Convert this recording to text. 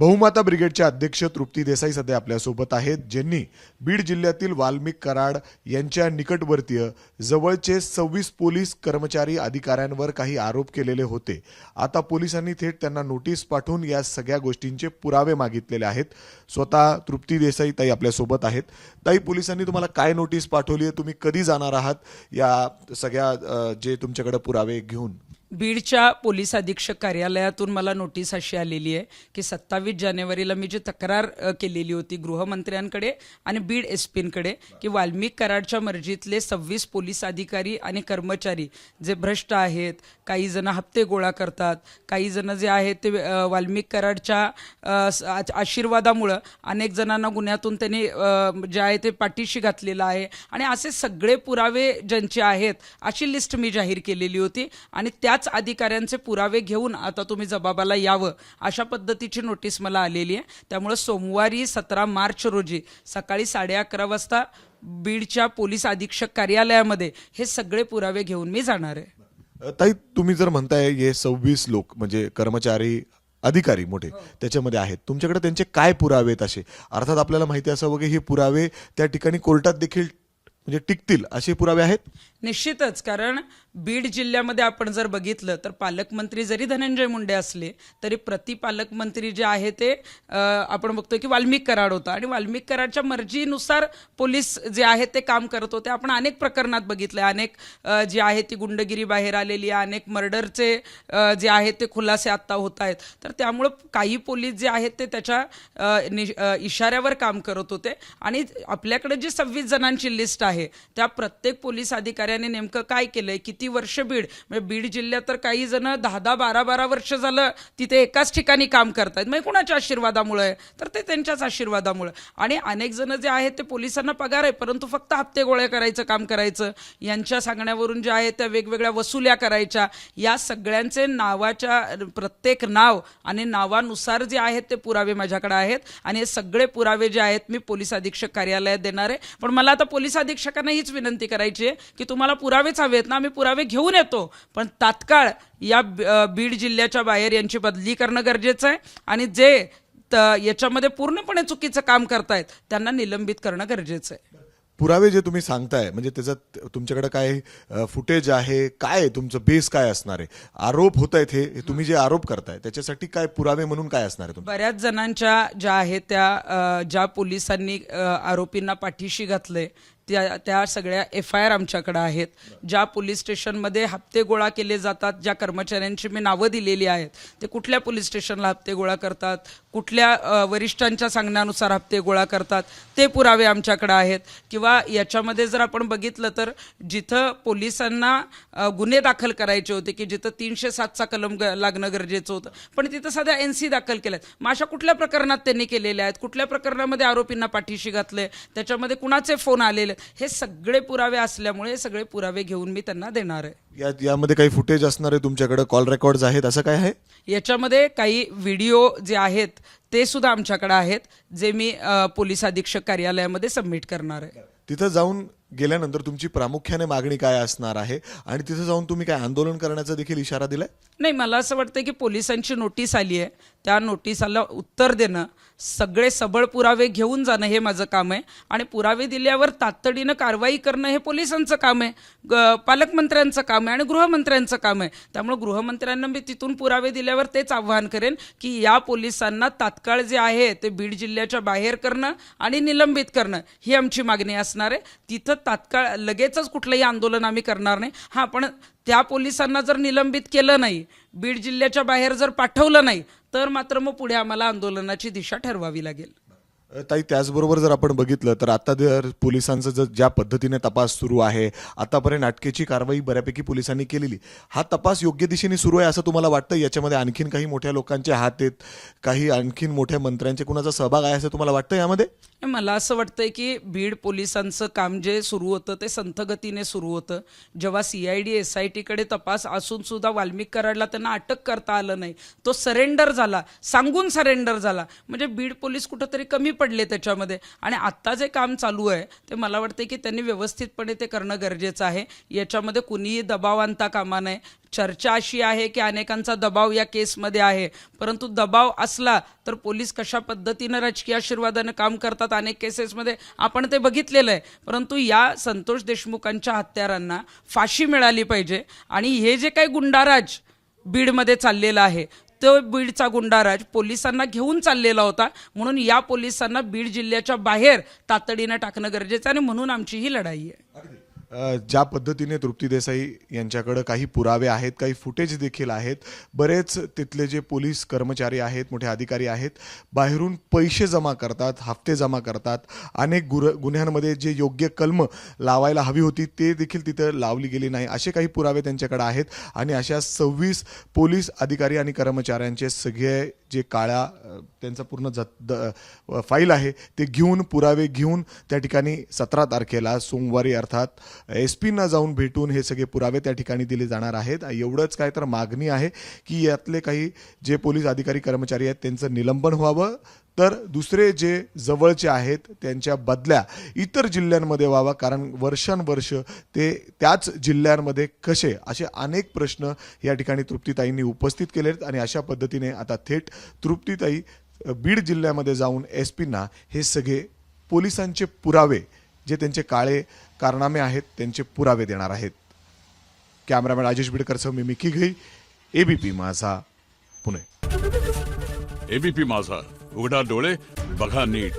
बहुमाता ब्रिगेडचे अध्यक्ष तृप्ती देसाई सध्या आपल्यासोबत आहेत ज्यांनी बीड जिल्ह्यातील वाल्मिक कराड यांच्या निकटवर्तीय जवळचे सव्वीस पोलीस कर्मचारी अधिकाऱ्यांवर काही आरोप केलेले होते. आता पोलिसांनी थेट त्यांना नोटीस पाठवून या सगळ्या गोष्टींचे पुरावे मागितलेले आहेत. स्वतः तृप्ती देसाई ताई आपल्यासोबत आहेत. ताई पोलिसांनी तुम्हाला काय नोटीस पाठवली आहे? तुम्ही कधी जाणार आहात या सगळ्या जे तुमच्याकडे पुरावे घेऊन? बीडच्या पोलीस अधीक्षक कार्यालयातून मला नोटीस अशी आलेली आहे की सत्तावीस जानेवारीला मी जी तक्रार केलेली होती गृहमंत्र्यांकडे आणि बीड एस पींकडे की वाल्मिक कराडच्या मर्जीतले सव्वीस पोलीस अधिकारी आणि कर्मचारी जे भ्रष्ट आहेत काही जण हप्ते गोळा करतात काही जण जे आहेत ते वाल्मिक कराडच्या आशीर्वादामुळं अनेक जणांना गुन्ह्यातून त्यांनी जे आहे ते पाठीशी घातलेलं आहे आणि असे सगळे पुरावे ज्यांचे आहेत अशी लिस्ट मी जाहीर केलेली होती आणि त्याच अधिकाऱ्यांचे पुरावे घेऊन आता तुम्ही जबाबाला यावं अशा पद्धतीची नोटीस मला आलेली आहे. त्यामुळे सोमवारी सतरा मार्च रोजी सकाळी साडे अकरा वाजता बीडच्या पोलीस अधीक्षक कार्यालयामध्ये हे सगळे पुरावे घेऊन मी जाणार आहे. ताई तुम्ही जर म्हणताय हे सव्वीस लोक म्हणजे कर्मचारी अधिकारी मोठे त्याच्यामध्ये आहेत. तुमच्याकडे त्यांचे काय पुरावे आहेत असे? अर्थात आपल्याला माहिती असावं की हे पुरावे त्या ठिकाणी कोर्टात देखील म्हणजे टिकतील असे पुरावे आहेत? निश्चितच कारण बीड जिल्ह्यामध्ये आपण जर बघितलं तर पालकमंत्री जरी धनंजय मुंडे असले तरी प्रति पालकमंत्री जे आहे ते आपण बघतोय की वाल्मिक कराड होता. आणि वाल्मिक कराडच्या मर्जीनुसार पोलीस जे आहे ते काम करत होते. आपण अनेक प्रकरणात बघितलं अनेक जी आहे ती गुंडगिरी बाहेर आलेली आहे. अनेक मर्डरचे जे आहेत ते खुलासे आत्ता होत आहेत. तर त्यामुळं काही पोलीस जे आहेत ते त्याच्या नि- इशाऱ्यावर काम करत होते. आणि आपल्याकडे जी सव्वीस जणांची लिस्ट आहे त्या प्रत्येक पोलीस अधिकाऱ्याने नेमकं काय केलंय किती वर्ष बीड? म्हणजे बीड जिल्ह्यात तर काही जण दहा दहा बारा बारा वर्ष झालं तिथे एकाच ठिकाणी काम करतायत. म्हणजे कुणाच्या आशीर्वादामुळे? आहे तर ते त्यांच्याच आशीर्वादामुळे. आणि अनेक जण जे आहेत ते पोलिसांना पगार आहे परंतु फक्त हप्ते गोळ्या करायचं काम करायचं. यांच्या सांगण्यावरून जे आहे त्या वेगवेगळ्या वसुल्या करायच्या. या सगळ्यांचे नावाच्या प्रत्येक नाव आणि नावानुसार जे आहेत ते पुरावे माझ्याकडे आहेत. आणि हे सगळे पुरावे जे आहेत मी पोलीस अधीक्षक कार्यालयात देणार आहे. पण मला आता पोलीस अधीक्षकांना हीच विनंती करायची आहे की तुम्हाला पुरावेच हवेत ना? आम्ही पुरावे घेऊन येतो. पण तात्काळ या बीड जिल्ह्याच्या बाहेर यांची बदली करणं गरजेचं आहे आणि जे याच्यामध्ये पूर्णपणे चुकीचं काम करतायत त्यांना निलंबित करणं गरजेचं आहे. पुरावे जे तुम्ही सांगताय म्हणजे त्याच्यात तुमच्याकडे काय फुटेज आहे काय तुमचं बेस काय असणार आहे? आरोप होत आहेत हे तुम्ही जे आरोप करताय त्याच्यासाठी काय पुरावे म्हणून काय असणार आहे बऱ्याच जणांच्या ज्या आहेत त्या ज्या पोलिसांनी आरोपींना पाठीशी घातले त्या त्या सगळ्या एफ आय आर आमच्याकडे आहेत ज्या पोलीस स्टेशनमध्ये हप्ते गोळा केले जातात ज्या कर्मचाऱ्यांची मी नावं दिलेली आहेत ते कुठल्या पोलीस स्टेशनला हप्ते गोळा करतात कुठल्या वरिष्ठांच्या सांगण्यानुसार हप्ते गोळा करतात ते पुरावे आमच्याकडे आहेत. किंवा याच्यामध्ये जर आपण बघितलं तर जिथं पोलिसांना गुन्हे दाखल करायचे होते की जिथं तीनशे सातचा कलम ग- लागणं गरजेचं होतं पण तिथं साध्या एन सी दाखल केल्यात. मग अशा कुठल्या प्रकरणात त्यांनी केलेल्या आहेत? कुठल्या प्रकरणामध्ये आरोपींना पाठीशी घातले त्याच्यामध्ये कुणाचे फोन आलेले हे सगळे पुरावे असल्यामुळे हे सगळे पुरावे घेऊन मी त्यांना देणार आहे. या यामध्ये काही फुटेज असणार आहे तुमच्याकडे? कॉल रेकॉर्ड्स आहेत? असं काय आहे? याच्यामध्ये काही व्हिडिओ जे आहेत ते सुद्धा आमच्याकडे आहेत जे मी अ, पोलीस अधीक्षक कार्यालयामध्ये सबमिट करणार आहे. तिथं जाऊन गेल्यानंतर तुमची प्रामुख्याने मागणी काय असणार आहे? आणि तिथं जाऊन तुम्ही काय आंदोलन करण्याचा देखील इशारा दिलाय? नाही मला असं वाटतं की पोलिसांची नोटीस आली आहे. त्या नोटिसाला उत्तर देणं सगळे सबळ पुरावे घेऊन जाणं हे माझं काम आहे. आणि पुरावे दिल्यावर तातडीनं कारवाई करणं हे पोलिसांचं काम आहे. ग- पालकमंत्र्यांचं काम आहे आणि गृहमंत्र्यांचं काम आहे. त्यामुळे गृहमंत्र्यांना मी तिथून पुरावे दिल्यावर तेच आव्हान करेन की या पोलिसांना तात्काळ जे आहे ते बीड जिल्ह्याच्या बाहेर करणं आणि निलंबित करणं ही आमची मागणी असणार आहे. तिथं तात्काळ लगेचच कुठलंही आंदोलन आम्ही करणार नाही. हां पण त्या पोलिसांना जर निलंबित केलं नाही बीड जिल्ह्याच्या बाहेर जर पाठवलं नाही तर मात्र मग पुढे आम्हाला आंदोलनाची दिशा ठरवावी लागेल. ताई त्याचबरोबर जर आपण बघितलं तर आता जर पोलिसांचं जर ज्या पद्धतीने तपास सुरू आहे आतापर्यंत अटकेची कारवाई बऱ्यापैकी पोलिसांनी केलेली. हा तपास योग्य दिशेने सुरू आहे असं तुम्हाला वाटतं? याच्यामध्ये आणखीन काही मोठ्या लोकांचे हात आहेत काही आणखीन मोठ्या मंत्र्यांचे कुणाचा सहभाग आहे असं तुम्हाला वाटतं यामध्ये? मला असं वाटतंय की बीड पोलिसांचं काम जे सुरू होतं ते संथगतीने सुरू होतं. जेव्हा C I D S I टीकडे तपास असून सुद्धा वाल्मिक कराडला त्यांना अटक करता आलं नाही. तो सरेंडर झाला. सांगून सरेंडर झाला. म्हणजे बीड पोलीस कुठंतरी कमी पडले त्याच्यामध्ये. आणि आत्ता जे काम चालू आहे ते मला वाटते की त्यांनी व्यवस्थितपणे ते करणं गरजेचं आहे. याच्यामध्ये कुणीही दबाव आणता कामा नये. चर्चा अशी आहे की अनेकांचा दबाव या केसमध्ये आहे. परंतु दबाव असला तर पोलीस कशा पद्धतीनं राजकीय आशीर्वादानं काम करतात अनेक केसेसमध्ये आपण ते बघितलेलं आहे. परंतु या संतोष देशमुखांच्या हत्यारांना फाशी मिळाली पाहिजे. आणि हे जे काही गुंडाराज बीडमध्ये चाललेलं आहे तो बीडचा गुंडाराज पोलिसांना घेऊन चाललेला होता. म्हणून या पोलिसांना बीड जिल्ह्याच्या बाहेर तातडीनं टाकणं गरजेचं आणि म्हणून आमची ही लढाई आहे. ज्या पद्धतीने तृप्ती देसाई यांच्याकडं काही पुरावे आहेत काही फुटेज देखील आहेत बरेच तिथले जे पोलीस कर्मचारी आहेत मोठे अधिकारी आहेत बाहेरून पैसे जमा करतात हप्ते जमा करतात अनेक गुर गुन्ह्यांमध्ये जे योग्य कलम लावायला हवी होती ते देखील तिथं लावली गेली नाही. असे काही पुरावे त्यांच्याकडे आहेत आणि अशा सव्वीस पोलीस अधिकारी आणि कर्मचाऱ्यांचे सगळे जे काळ्या त्यांचं त्यांचा पूर्ण जत द फाईल आहे ते घेऊन पुरावे घेऊन त्या ठिकाणी सतरा तारखेला सोमवारी अर्थात एस पींना जाऊन भेटून हे सगळे पुरावे त्या ठिकाणी दिले जाणार आहेत. एवढंच काय तर मागणी आहे की यातले काही जे पोलीस अधिकारी कर्मचारी आहेत त्यांचं निलंबन व्हावं. तर दुसरे जे जवळचे आहेत त्यांच्या बदल्या इतर जिल्ह्यांमध्ये व्हावा कारण वर्षानुवर्ष ते त्याच जिल्ह्यांमध्ये कसे असे अनेक प्रश्न या ठिकाणी तृप्तीताईंनी उपस्थित केले आहेत आणि अशा पद्धतीने आता थेट तृप्तीताई बीड जिल्ह्यामध्ये जाऊन एस पींना हे सगळे पोलिसांचे पुरावे जे त्यांचे काळे कारनामे आहेत त्यांचे पुरावे देणार आहेत. कॅमेरामॅन राजेश बिडकरसह मी मिकी घई एबीपी माझा पुणे. एबीपी माझा. उघडा डोळे बघा नीट.